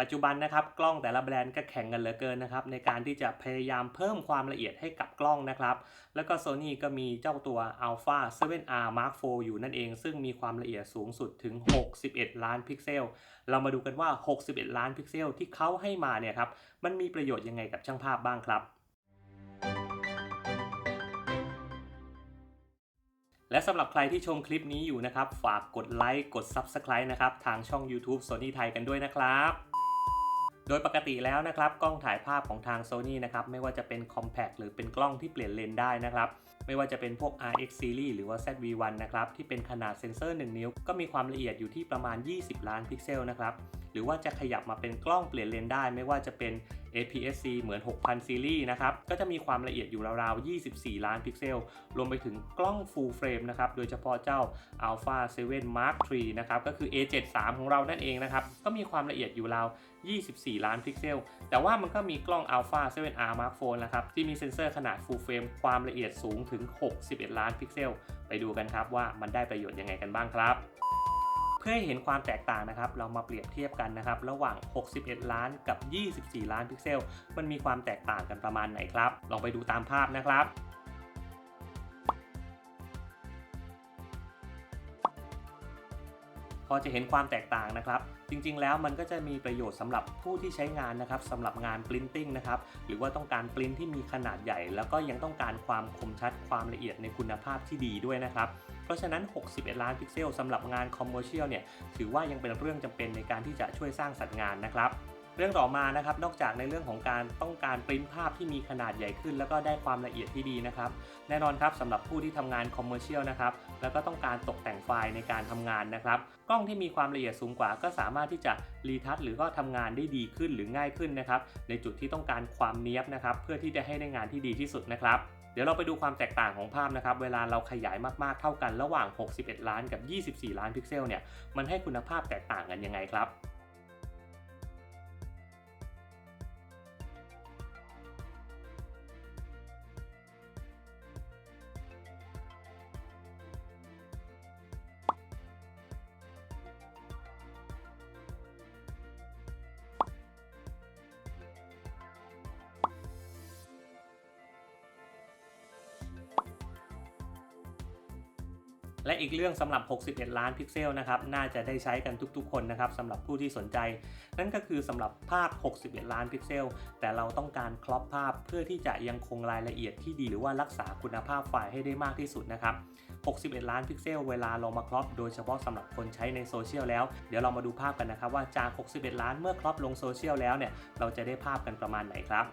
ปัจจุบันนะครับกล้องแต่ละแบรนด์ก็แข่งกันเหลือเกินนะครับในการที่จะพยายามเพิ่มความละเอียดให้กับกล้องนะครับแล้วก็ Sony ก็มีเจ้าตัว Alpha 7R Mark IV อยู่นั่นเอง ซึ่งมีความละเอียดสูงสุดถึง 61 ล้านพิกเซล เรามาดูกันว่า 61 ล้านพิกเซลที่เขาให้มาเนี่ยครับมันมีประโยชน์ยังไงกับช่างภาพบ้างครับและสำหรับใครที่ชมคลิปนี้อยู่นะครับ ฝากกดไลค์ กด Subscribe นะครับ ทางช่อง YouTube Sony ไทยกันด้วยนะครับ โดยปกติแล้วนะครับกล้องถ่ายภาพของทาง Sony นะครับไม่ว่าจะเป็น Compact หรือเป็นกล้องที่เปลี่ยนเลนได้นะครับไม่ว่าจะเป็นพวก RX Series หรือว่า ZV-1 นะครับที่เป็นขนาดเซ็นเซอร์ 1 นิ้ว ก็มีความละเอียดอยู่ที่ประมาณ 20 ล้านพิกเซลนะครับ รือว่าจะขยับมาเป็นกล้องเปลี่ยนเลนได้ ไม่ว่าจะเป็น APS-C เหมือน 6000 ซีรีส์นะครับ ก็จะมีความละเอียดอยู่ราวๆ 24 ล้านพิกเซล รวมไปถึงกล้อง Full Frame นะครับ โดยเฉพาะเจ้า Alpha 7 Mark III นะครับ ก็คือ A73 ของเรานั่นเองนะครับ ก็มีความละเอียดอยู่ราว 24 ล้านพิกเซล แต่ว่ามันก็มีกล้อง Alpha 7R Mark IV นะครับ ที่มีเซ็นเซอร์ขนาด Full Frame ความละเอียดสูงถึง 61 ล้านพิกเซล ไปดูกันครับว่ามันได้ประโยชน์ยังไงกันบ้างครับ พื่อให้เห็นความแตกต่างนะครับ เรามาเปรียบเทียบกันนะครับ ระหว่าง 61 ล้านกับ 24 ล้านพิกเซล มันมีความแตกต่างกันประมาณไหนครับ ลองไปดูตามภาพนะครับ พอจะเห็นความแตกต่างนะครับ จริงๆ แล้วมันก็จะมีประโยชน์สำหรับผู้ที่ใช้งานนะครับสำหรับงานปรินติ้งนะครับ หรือว่าต้องการปริ้นที่มีขนาดใหญ่ แล้วก็ยังต้องการความคมชัดความละเอียดในคุณภาพที่ดีด้วยนะครับเพราะฉะนั้น 61 ล้านพิกเซลสำหรับงานคอมเมอร์เชียลเนี่ย ถือว่ายังเป็นเรื่องจำเป็นในการที่จะช่วยสร้างสรรค์งานนะครับ เรื่องต่อมานะครับนอกจากในเรื่องของการต้องการปริ้นภาพที่มีขนาดใหญ่ขึ้น แล้วก็ได้ความละเอียดที่ดีนะครับ แน่นอนครับสำหรับผู้ที่ทำงานคอมเมอร์เชียลนะครับแล้วก็ต้องการตกแต่งไฟล์ในการทำงานนะครับกล้องที่มีความละเอียดสูงกว่า ก็สามารถที่จะรีทัชหรือก็ทำงานได้ดีขึ้นหรือง่ายขึ้นนะครับในจุดที่ต้องการความเนี้ยบนะครับเพื่อที่จะให้ได้งานที่ดีที่สุดนะครับเดี๋ยวเราไปดูความแตกต่างของภาพนะครับ เวลาเราขยายมากๆ เท่ากันระหว่าง 61 ล้านกับ 24 ล้านพิกเซลเนี่ย มันให้คุณภาพแตกต่างกันยังไงครับ และอีกเรื่องสำหรับ 61 ล้านพิกเซลนะครับน่าจะได้ใช้กันทุกๆ คนนะครับสำหรับผู้ที่สนใจ นั่นก็คือสำหรับภาพ 61 ล้านพิกเซล แต่เราต้องการครอปภาพเพื่อที่จะยังคงรายละเอียดที่ดีหรือว่ารักษาคุณภาพไฟล์ให้ได้มากที่สุดนะครับ 61 ล้านพิกเซล เวลาเรามาครอปโดยเฉพาะสำหรับคนใช้ในโซเชียลแล้ว เดี๋ยวเรามาดูภาพกันนะครับว่าจาก 61 ล้านเมื่อครอปลงโซเชียลแล้วเนี่ยเราจะได้ภาพกันประมาณไหนครับ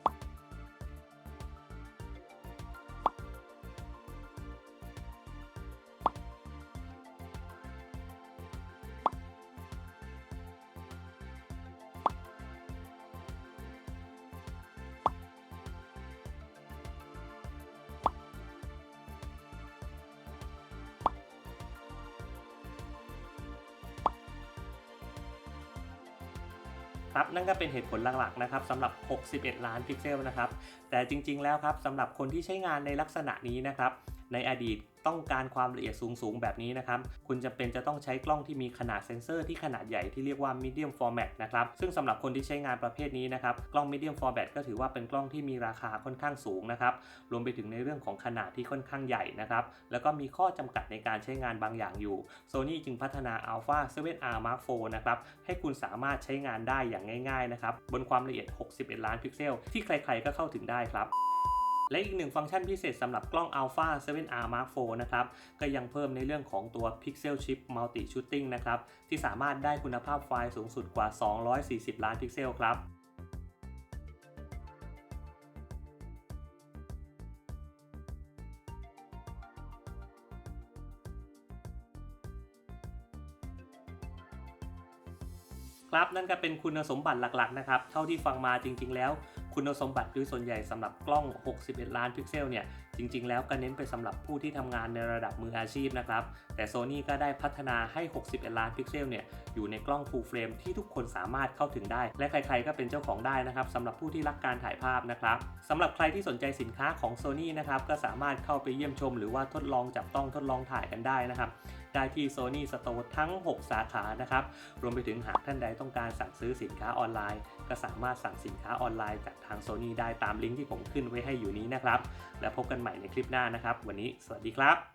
ครับนั่นก็เป็นเหตุผลหลักๆนะครับสำหรับ 61 ล้านพิกเซลนะครับแต่จริงๆแล้วครับสำหรับคนที่ใช้งานในลักษณะนี้นะครับ ในอดีตต้องการความละเอียดสูงๆ แบบนี้นะครับ คุณจำเป็นจะต้องใช้กล้องที่มีขนาดเซ็นเซอร์ที่ขนาดใหญ่ที่เรียกว่า medium format นะครับ ซึ่งสำหรับคนที่ใช้งานประเภทนี้นะครับ กล้อง medium format ก็ถือว่าเป็นกล้องที่มีราคาค่อนข้างสูงนะครับ รวมไปถึงในเรื่องของขนาดที่ค่อนข้างใหญ่นะครับ แล้วก็มีข้อจำกัดในการใช้งานบางอย่างอยู่ Sony จึงพัฒนา Alpha 7R Mark IV นะครับ ให้คุณสามารถใช้งานได้อย่างง่าย ๆ นะครับ บนความละเอียด 61 ล้านพิกเซล ที่ใครๆก็เข้าถึงได้ครับ และอีกหนึ่งฟังก์ชันพิเศษสำหรับกล้อง Alpha 7R Mark IV นะครับก็ยังเพิ่มในเรื่องของตัว Pixel Chip Multi Shooting นะครับที่สามารถได้คุณภาพไฟล์สูงสุดกว่า 240 ล้านพิกเซลครับครับนั่นก็เป็นคุณสมบัติหลักๆนะครับ เท่าที่ฟังมาจริง ๆ แล้ว คุณสมบัติโดยส่วนใหญ่สำหรับกล้อง 61 ล้านพิกเซลเนี่ยจริง ๆ แล้วก็เน้นไปสำหรับผู้ที่ทำงานในระดับมืออาชีพนะครับแต่ Sony ก็ได้พัฒนาให้ 61 ล้านพิกเซลเนี่ยอยู่ในกล้อง Full Frame ที่ทุกคนสามารถเข้าถึงได้ และใครๆก็เป็นเจ้าของได้นะครับสำหรับผู้ที่รักการถ่ายภาพนะครับสำหรับใครที่สนใจสินค้าของ Sony นะครับก็สามารถเข้าไปเยี่ยมชม หรือว่าทดลองจับต้องทดลองถ่ายกันได้นะครับได้ที่ Sony Store ทั้ง 6 สาขานะครับรวมไปถึงหากท่านใดต้องการสั่งซื้อสินค้าออนไลน์ ก็สามารถสั่งสินค้าออนไลน์จากทาง Sony ได้ตามลิงก์ที่ผมขึ้นไว้ให้อยู่นี้นะครับ แล้วพบกันใหม่ในคลิปหน้านะครับ วันนี้สวัสดีครับ